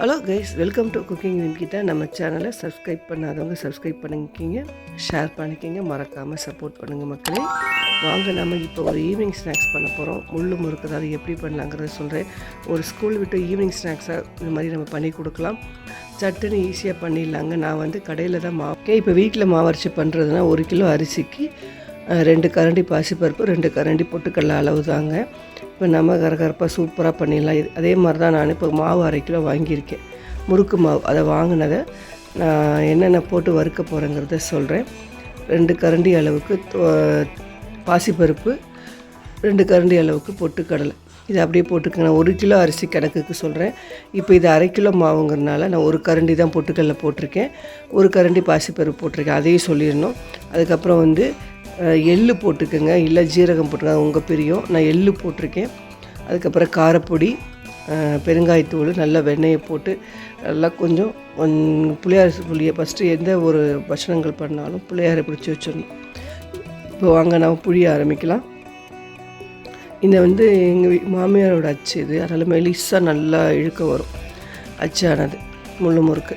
Hello guys welcome to cooking கிட்ட நம்ம சேனலை சப்ஸ்கிரைப் பண்ணாதவங்க சப்ஸ்கிரைப் பண்ணிக்கிங்க. ஷேர் பண்ணிக்கிங்க. மறக்காமல் சப்போர்ட் பண்ணுங்கள் மக்களே. வாங்க நம்ம இப்போ ஒரு ஈவினிங் ஸ்நாக்ஸ் பண்ண போகிறோம் முள்ளு முறுக்கு அதை எப்படி பண்ணலாங்கிறத சொல்கிறேன் ஒரு ஸ்கூல் விட்டு ஈவினிங் ஸ்நாக்ஸாக இந்த மாதிரி நம்ம பண்ணி கொடுக்கலாம். சட்டுன்னு ஈஸியாக பண்ணிடலாங்க. நான் வந்து கடையில் தான் மாவு இப்போ வீட்டில் மாவரிச்சு பண்ணுறதுனா ஒரு கிலோ அரிசிக்கு ரெண்டு கரண்டி பாசிப்பருப்பு ரெண்டு கரண்டி பொட்டுக்கடல அளவு தாங்க இப்போ நம்ம கரகரப்பாக சூப்பராக பண்ணிடலாம். இது அதே மாதிரி தான் நான் இப்போ மாவு அரை கிலோ வாங்கியிருக்கேன். முறுக்கு மாவு. அதை வாங்கினதை நான் என்னென்ன போட்டு வறுக்க போகிறேங்கிறத சொல்கிறேன் ரெண்டு கரண்டி அளவுக்கு பாசிப்பருப்பு ரெண்டு கரண்டி அளவுக்கு பொட்டுக்கடலை. இது அப்படியே போட்டுக்கங்க. நான் ஒரு கிலோ அரிசி கணக்குக்கு சொல்கிறேன் இப்போ இது அரை கிலோ மாவுங்கிறனால நான் ஒரு கரண்டி தான் பொட்டுக்கடலை போட்டிருக்கேன். ஒரு கரண்டி பாசிப்பருப்பு போட்டிருக்கேன். அதையும் சொல்லிடணும். அதுக்கப்புறம் வந்து எள்ளு போட்டுக்கோங்க. இல்லை ஜீரகம் போட்டுக்கோங்க. உங்கள் பிரியம். நான் எள்ளு போட்டிருக்கேன். அதுக்கப்புறம் காரப்பொடி பெருங்காயத்தூள் நல்லா வெண்ணெயை போட்டு நல்லா கொஞ்சம் கொஞ்சம் புளியார் புளியை ஃபஸ்ட்டு எந்த ஒரு பட்சணங்கள் பண்ணாலும் புளியாரை பிடிச்சி வச்சிடணும். இப்போ வாங்க நம்ம புளிய ஆரம்பிக்கலாம். இந்த வந்து எங்கள் மாமியாரோட அச்சு இது. அதனால் மெலிஸாக நல்லா இழுக்க வரும். அச்சானது. முள்ளு முறுக்கு.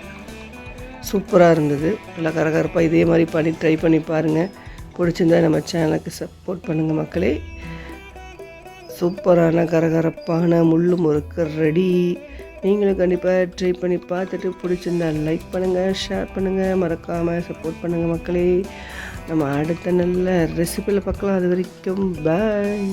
சூப்பராக இருந்தது. நல்லா கரகரப்பாக இதே மாதிரி பண்ணி ட்ரை பண்ணி பாருங்கள் பிடிச்சிருந்தா நம்ம சேனலுக்கு சப்போர்ட் பண்ணுங்கள் மக்களே. சூப்பரான கரகரப்பான முள்ளு முறுக்கு ரெடி நீங்களும் கண்டிப்பாக ட்ரை பண்ணி பார்த்துட்டு பிடிச்சிருந்தா லைக் பண்ணுங்கள் ஷேர் பண்ணுங்கள் மறக்காமல் சப்போர்ட் பண்ணுங்கள் மக்களே. நம்ம அடுத்த நல்ல ரெசிபியில் பார்க்கலாம். அது வரைக்கும் பாய்